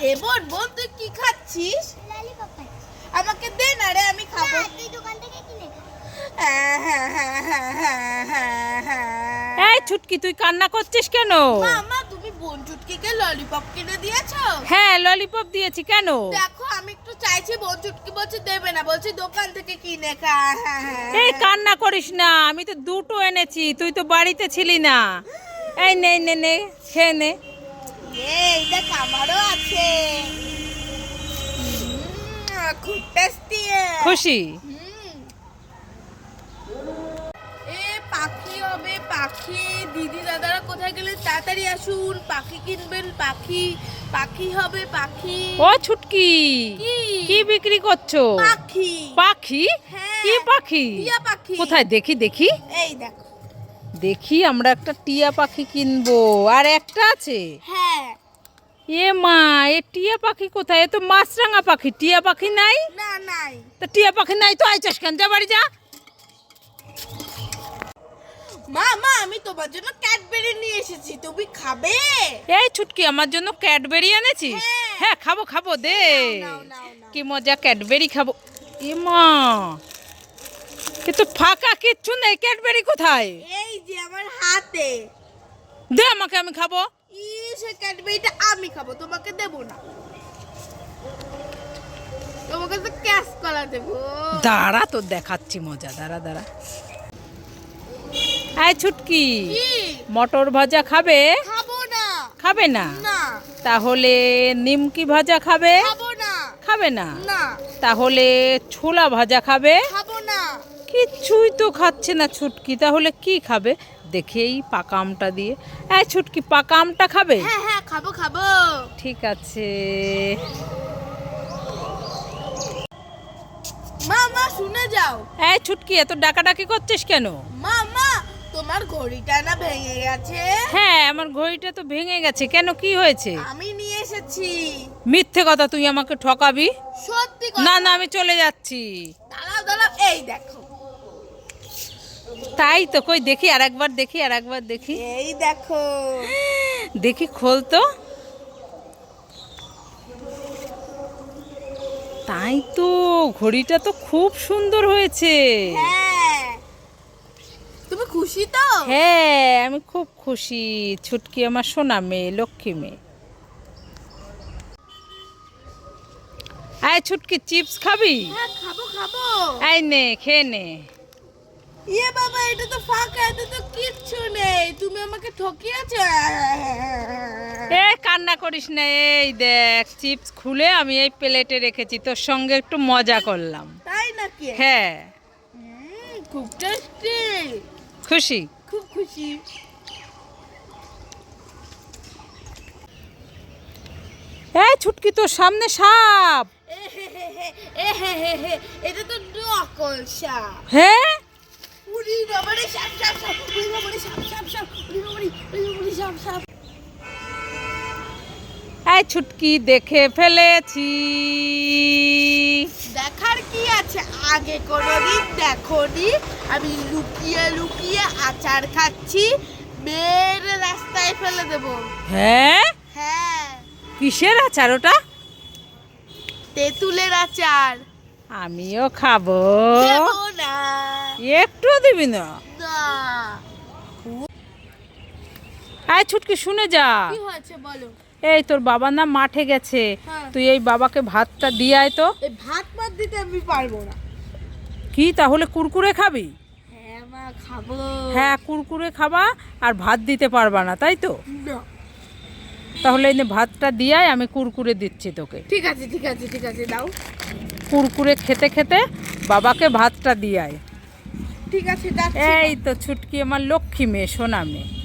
এ বোন তুই কি খাচ্ছিস? আমাকে দে না রে আমি খাব। তুই দোকান থেকে কিনে হ্যাঁ, হ্যাঁ, হ্যাঁ, হ্যাঁ, হ্যাঁ, হ্যাঁ, হ্যাঁ। এই ছুটকি তুই কান্না করছিস কেন? মামা তুমি বোন চুটকিকে ললিপপ কিনে দিয়েছ? হ্যাঁ ললিপপ দিয়েছি কেন? দেখো আমি একটু চাইছি বোন চুটকি বলছে দেবে না বলছে দোকান থেকে কিনে খা। হ্যাঁ, হ্যাঁ, এই হ্যাঁ। কান্না করিস না আমি তো দুটো এনেছি তুই তো বাড়িতে ছিলি না। এই নে নে নে খেয়ে নে। এই দেখ আমারও আছে। খুব টেস্টি খুশি? এ পাখি হবে পাখি। দিদি দাদারা কোথায় গেলে তাড়াতাড়ি আসুন। পাখি কিনবেন পাখি। পাখি হবে পাখি। ও ছুটকি কি? বিক্রি করছ? পাখি। পাখি? হ্যাঁ। কি পাখি? টিয়া পাখি। কোথায়? দেখি দেখি। এই দেখো। দেখি আমরা একটা টিয়া পাখি কিনবো। আর একটা আছে? হ্যাঁ এ মা এ টিয়া পাখি কোথায়? এ তো মাছরাঙা পাখি। টিয়া পাখি নাই? না নাই। তা টিয়া পাখি নাই তো আইচাস কেন? যা বাড়ি যা। মা মা আমি তোমার জন্য ক্যাডবেরি নিয়ে এসেছি। তুমি খাবে? এই ছুটকি আমার জন্য ক্যাডবেরি এনেছিস? হ্যাঁ। হ্যাঁ খাব খাব দে। কি মজা ক্যাডবেরি খাব। এ মা কিন্তু ফাঁকা কিচ্ছু নেই। ক্যাডবেরি কোথায়? এই যে আমার হাতে। দে আমাকে আমি খাব। ই সে ক্যাডবেরিটা আমি খাব তোমাকে দেব না। তোমাকে তো ক্যাশ কলা দেবো। দাঁড়া তো দেখাচ্ছি মজা দাঁড়া দাঁড়া। আয় ছুটকি মটর ভাজা খাবে? খাব না। খাবে না? না। তাহলে নিমকি ভাজা খাবে? খাব না। খাবে না? না। তাহলে ছোলা ভাজা খাবে? খাব না। কিচ্ছুই তো খাচ্ছে না ছুটকি তাহলে কি খাবে? দেখি এই পাকা আমটা দিয়ে। এই ছুটকি পাকা আমটা খাবে? হ্যাঁ হ্যাঁ খাব খাব। ঠিক আছে। মা মা শুনে যাও। এই ছুটকি এত ডাকাডাকি করছিস কেন? মা মা তোমার ঘড়িটা না ভেঙে গেছে? হ্যাঁ আমার ঘড়িটা তো ভেঙে গেছে। কেন কি হয়েছে? আমি নিয়ে এসেছি। মিথ্যে কথা তুই আমাকে ঠকাবি? সত্যি না না আমি চলে যাচ্ছি। দাঁড়াও দাঁড়াও এই দেখো। তাই তো কই দেখি আর একবার দেখি আর একবার দেখি। এই দেখো। দেখি খোল তো। তাই তো ঘড়িটা তো খুব সুন্দর হয়েছে। হ্যাঁ। তুমি খুশি তো? হ্যাঁ আমি খুব খুশি। ছুটকি আমার সোনা মেয়ে লক্ষ্মী মেয়ে। আয় ছুটকি চিপস খাবি? হ্যাঁ খাব খাব। আয় নে খেয়ে নে। ইয়ে বাবা এটা তো ফাঁকা এতে তো কিচ্ছু নেই তুমি আমাকে ঠকিয়েছো এ কান্না করিস না এই দেখ চিপস খুলে আমি এই প্লেটে রেখেছি তোর সঙ্গে একটু মজা করলাম তাই নাকি হ্যাঁ খুব টেস্টি খুশি খুব খুশি এই ছুটকি তোর সামনে সাপ এটা তো সাপ হ্যাঁ বাবারে সাপ সাপ সাপ উড়ি বাবারে সাপ সাপ সাপ উড়ি বাবারে উড়ি বাবারে সাপ সাপ এই ছুটকি দেখে ফেলেছি। দেখার কি আছে? আগে কোনোদিন দেখোনি। আমি লুকিয়ে লুকিয়ে আচার খাচ্ছি। মেরে রাস্তায় ফেলে দেবো। হ্যাঁ? হ্যাঁ। কিসের আচার ওটা? তেঁতুলের আচার। আমিও খাব না। একটু দিবি না? এই ছুটকি শুনে যা। এই তোর বাবা না মাঠে গেছে। হ্যাঁ। তুই এই বাবাকে ভাতটা দিয়ে আয় তো। ভাত ভাত দিতে আমি পারব না। কি তাহলে কুরকুরে খাবি? হ্যাঁ খাব। হ্যাঁ কুরকুরে খাবা আর ভাত দিতে পারবা না তাই তো? তাহলে এই ভাতটা দিয়ে আমি কুরকুরে দিচ্ছি তোকে। ঠিক আছে ঠিক আছে ঠিক আছে দাও। কুরকুরে খেতে খেতে বাবাকে ভাতটা দিয়ে আয়। ঠিক আছে এই তো ছুটকি আমার লক্ষ্মী মেয়ে সোনা মেয়ে।